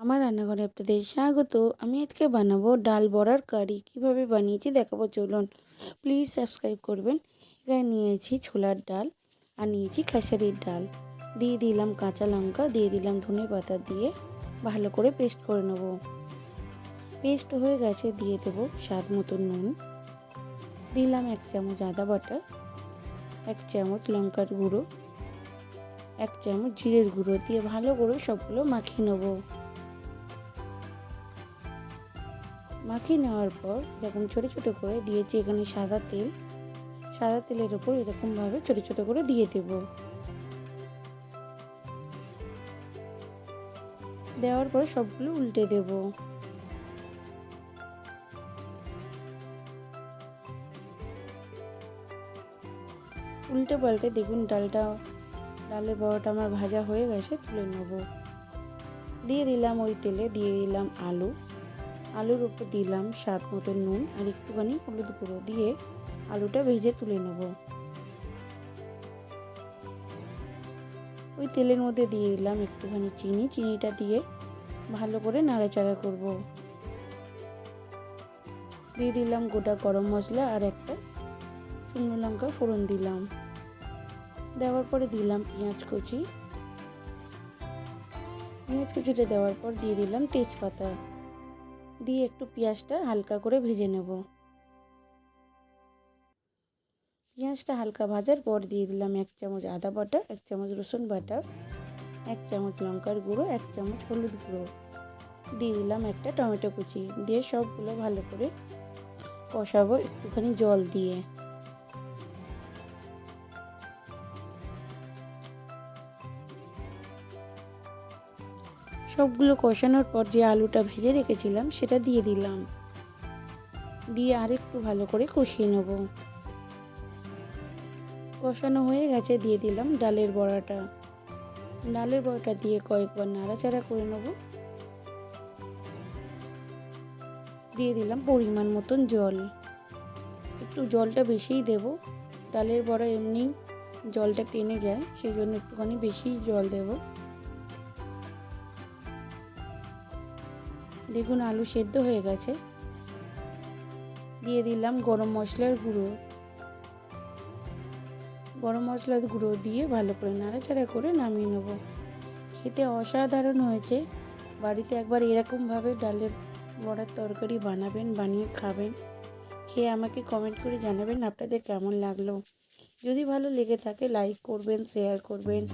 আমার রান্নাঘরে আপনাদের স্বাগত। আমি আজকে বানাবো ডাল বড়ার কারি। কীভাবে বানিয়েছি দেখাবো, চলুন। প্লিজ সাবস্ক্রাইব করবেন। এখানে নিয়েছি ছোলার ডাল আর নিয়েছি খেসারির ডাল। দিয়ে দিলাম কাঁচা লঙ্কা, দিয়ে দিলাম ধনে পাতা দিয়ে ভালো করে পেস্ট করে নেব। পেস্ট হয়ে গেছে, দিয়ে দেব স্বাদ মতো নুন। দিলাম এক চামচ আদা বাটা, এক চামচ লঙ্কার গুঁড়ো, এক চামচ জিরের গুঁড়ো দিয়ে ভালো করে সবগুলো মাখিয়ে নেব। মাখিয়ে নেওয়ার পর এরকম ছোটো ছোটো করে দিয়েছি এখানে সাদা তেল। সাদা তেলের ওপর এরকমভাবে ছোটো ছোটো করে দিয়ে দেব। দেওয়ার পর সবগুলো উল্টে দেব। উল্টে পাল্টে দেখুন ডালটা, ডালের বড়াটা আমার ভাজা হয়ে গেছে, তুলে নেব। দিয়ে দিলাম ওই তেলে, দিয়ে দিলাম আলু। আলুর উপর দিলাম স্বাদ মতো নুন আর একটুখানি হলুদ গুঁড়ো দিয়ে আলুটা ভেজে তুলে নেব। ওই তেলের মধ্যে দিয়ে দিলাম একটুখানি চিনি। চিনিটা দিয়ে ভালো করে নাড়াচাড়া করব। দিয়ে দিলাম গোটা গরম মশলা আর একটা শুকনো লঙ্কা ফোড়ন দিলাম। দেওয়ার পরে দিলাম পেঁয়াজ কুচি। পেঁয়াজ কুচিটা দেওয়ার পর দিয়ে দিলাম তেজপাতা। দিয়ে একটু পেঁয়াজটা হালকা করে ভেজে নেব। পেঁয়াজটা হালকা ভাজার পর দিয়ে দিলাম এক চামচ আদা বাটা, এক চামচ রসুন বাটা, এক চামচ লঙ্কার গুঁড়ো, এক চামচ হলুদ গুঁড়ো। দিয়ে দিলাম একটা টমেটো কুচি। দিয়ে সবগুলো ভালো করে কষাবো একটুখানি জল দিয়ে। সবগুলো কষানোর পর যে আলুটা ভেজে রেখেছিলাম, সেটা দিয়ে দিলাম। দিয়ে আরেকটু ভালো করে কষিয়ে নেব। কষানো হয়ে গেছে, দিয়ে দিলাম ডালের বড়াটা। ডালের বড়াটা দিয়ে কয়েকবার নাড়াচাড়া করে নেব। দিয়ে দিলাম পরিমাণ মতন জল। একটু জলটা বেশিই দেব। ডালের বড়া এমনি জলটা টেনে যায় সেই জন্য একটুখানি বেশি জল দেবো। দেখুন, আলু সেদ্ধ হয়ে গেছে। দিয়ে দিলাম গরম মশলার গুঁড়ো। গরম মশলার গুঁড়ো দিয়ে ভালো করে নাড়াচাড়া করে নামিয়ে নেব। খেতে অসাধারণ হয়েছে। বাড়িতে একবার এরকমভাবে ডালের বড়ার তরকারি বানাবেন, বানিয়ে খাবেন, খেয়ে আমাকে কমেন্ট করে জানাবেন আপনাদের কেমন লাগল। যদি ভালো লেগে থাকে লাইক করবেন শেয়ার করবেন।